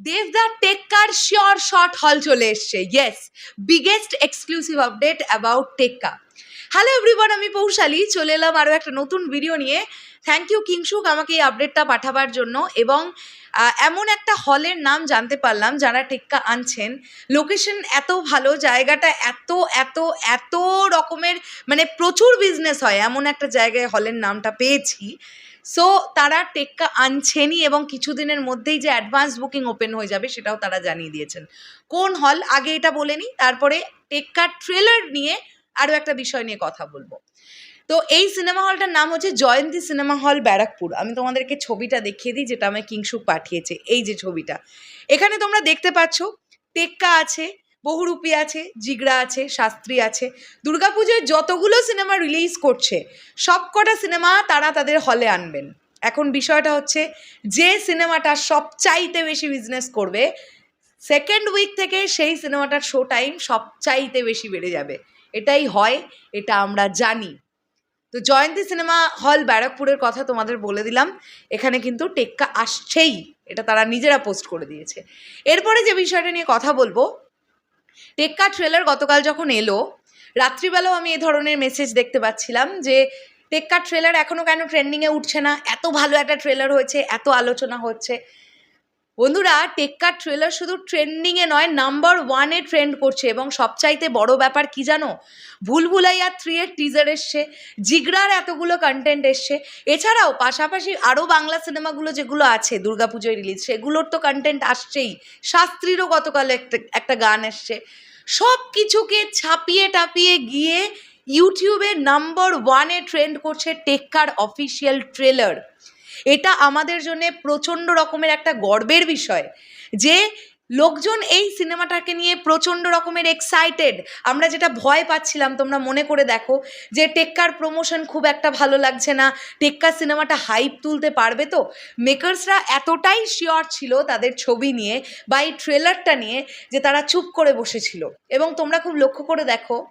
দেবদা টেক্কার sure short হল চলে এসছে yes biggest exclusive update about Tekka hello everyone আমি পৌশালী চলে এলাম আরও একটা নতুন ভিডিও নিয়ে থ্যাংক ইউ কিংসুক আমাকে এই আপডেটটা পাঠাবার জন্য। এবং এমন একটা হলের নাম জানতে পারলাম, যারা টেক্কা আনছেন। লোকেশন এত ভালো, জায়গাটা এত এত এত রকমের মানে প্রচুর বিজনেস হয়। এমন একটা জায়গায় হলের নামটা পেয়েছি। সো তারা টেক্কা আনছেনই এবং কিছুদিনের মধ্যেই যে অ্যাডভান্স বুকিং ওপেন হয়ে যাবে, সেটাও তারা জানিয়ে দিয়েছেন। কোন হল আগে এটা বলে নিই, তারপরে টেক্কার ট্রেলার নিয়ে আরও একটা বিষয় নিয়ে কথা বলব। তো এই সিনেমা হলটার নাম হচ্ছে জয়ন্তী সিনেমা হল ব্যারাকপুর। আমি তোমাদেরকে ছবিটা দেখিয়ে দিই, যেটা আমায় কিংসুক পাঠিয়েছে। এই যে ছবিটা। এখানে তোমরা দেখতে পাচ্ছ, টেক্কা আছে, বহুরূপী আছে, জিগড়া আছে, শাস্ত্রী আছে। দুর্গাপুজোয় যতগুলো সিনেমা রিলিজ করছে সব কটা সিনেমা তারা তাদের হলে আনবেন। এখন বিষয়টা হচ্ছে, যে সিনেমাটা সবচাইতে বেশি বিজনেস করবে সেকেন্ড উইক থেকে সেই সিনেমাটার শো টাইম সবচাইতে বেশি বেড়ে যাবে। এটাই হয়, এটা আমরা জানি। তো জয়ন্তী সিনেমা হল ব্যারাকপুরের কথা তোমাদের বলে দিলাম। এখানে কিন্তু টেক্কা আসছেই, এটা তারা নিজেরা পোস্ট করে দিয়েছে। এরপরে যে বিষয়টা নিয়ে কথা বলব, টেক্কা ট্রেলার গতকাল যখন এলো, রাত্রিবেলাও আমি এ ধরনের মেসেজ দেখতে পাচ্ছিলাম যে, টেক্কা ট্রেলার এখনও কেন ট্রেন্ডিংয়ে উঠছে না? এত ভালো একটা ট্রেলার হয়েছে, এত আলোচনা হচ্ছে। বন্ধুরা টেক্কার ট্রেলার শুধু ট্রেন্ডিংয়ে নয় নাম্বার ওয়ানে ট্রেন্ড করছে এবং সবচাইতে বড় ব্যাপার কি জানো? ভুলভুলাইয়া থ্রি এর টিজার এসছে জিগড়ার এতগুলো কন্টেন্ট এসছে। এছাড়াও পাশাপাশি আরও বাংলা সিনেমাগুলো যেগুলো আছে, দুর্গাপুজোয় রিলিজ সেগুলোর তো কন্টেন্ট আসছেই। শাস্ত্রীরও গতকাল একটা একটা গান এসছে। সব কিছুকে ছাপিয়ে টাপিয়ে গিয়ে ইউটিউবে নাম্বার ওয়ানে ট্রেন্ড করছে টেক্কার অফিসিয়াল ট্রেলার এটা আমাদের জন্য প্রচণ্ড রকমের একটা গর্বের বিষয় যে লোকজন এই সিনেমাটাকে নিয়ে প্রচণ্ড রকমের এক্সাইটেড আমরা যেটা ভয় পাচ্ছিলাম, তোমরা মনে করে দেখো যে টেক্কার প্রমোশন খুব একটা ভালো লাগছে না, টেক্কা সিনেমাটা হাইপ তুলতে পারবে তো? মেকার্সরা এতটাই শিওর ছিল তাদের ছবি নিয়ে বা এই ট্রেলারটা নিয়ে যে তারা চুপ করে বসেছিল। এবং তোমরা খুব লক্ষ্য করে দেখো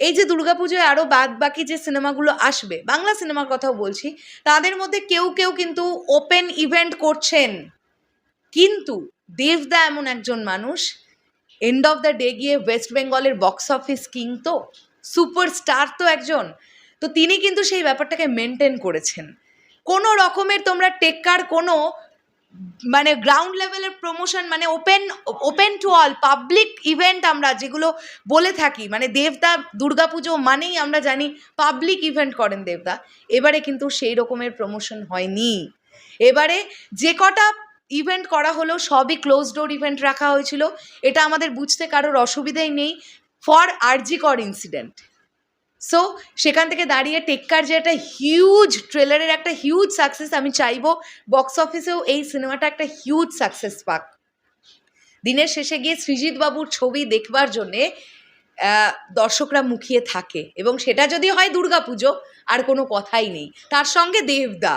এই যে দুর্গাপুজোয় আরও বাদ বাকি যে সিনেমাগুলো আসবে, বাংলা সিনেমার কথাও বলছি, তাদের মধ্যে কেউ কেউ কিন্তু ওপেন ইভেন্ট করছেন। কিন্তু দেবদা এমন একজন মানুষ এন্ড অফ দ্য ডে গিয়ে ওয়েস্ট বেঙ্গলের বক্স অফিস কিং তো সুপারস্টার তো একজন, তো তিনি কিন্তু সেই ব্যাপারটাকে মেনটেন করেছেন। কোনো রকমের তোমরা টেক্কার কোনো মানে গ্রাউন্ড লেভেলের প্রমোশন মানে open open to all public event আমরা যেগুলো বলে থাকি মানে দেবদা, দুর্গাপুজো মানেই আমরা জানি পাবলিক ইভেন্ট করেন দেবদা। এবারে কিন্তু সেই রকমের প্রমোশন হয়নি। এবারে যে কটা ইভেন্ট করা হলো, সবই ক্লোজ ডোর ইভেন্ট রাখা হয়েছিল। এটা আমাদের বুঝতে কারোর অসুবিধাই নেই। ফর আরজিকর ইনসিডেন্ট সো সেখান থেকে দাঁড়িয়ে টেক্কার যে একটা হিউজ ট্রেলারের একটা হিউজ সাকসেস আমি চাইব বক্স অফিসেও এই সিনেমাটা একটা হিউজ সাকসেস পাক। দিনের শেষে গিয়ে সৃজিৎ বাবুর ছবি দেখবার জন্যে দর্শকরা মুখিয়ে থাকে এবং সেটা যদি হয় দুর্গাপুজো আর কোনো কথাই নেই। তার সঙ্গে দেবদা।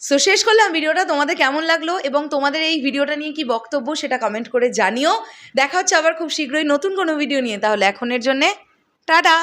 সো শেষ করলাম ভিডিওটা। তোমাদের কেমন লাগল এবং তোমাদের এই ভিডিওটা নিয়ে কি বক্তব্য সেটা কমেন্ট করে জানিও। দেখা হচ্ছে আবার খুব শীঘ্রই নতুন কোনো ভিডিও নিয়ে। তাহলে এখনের জন্যে, টাটা!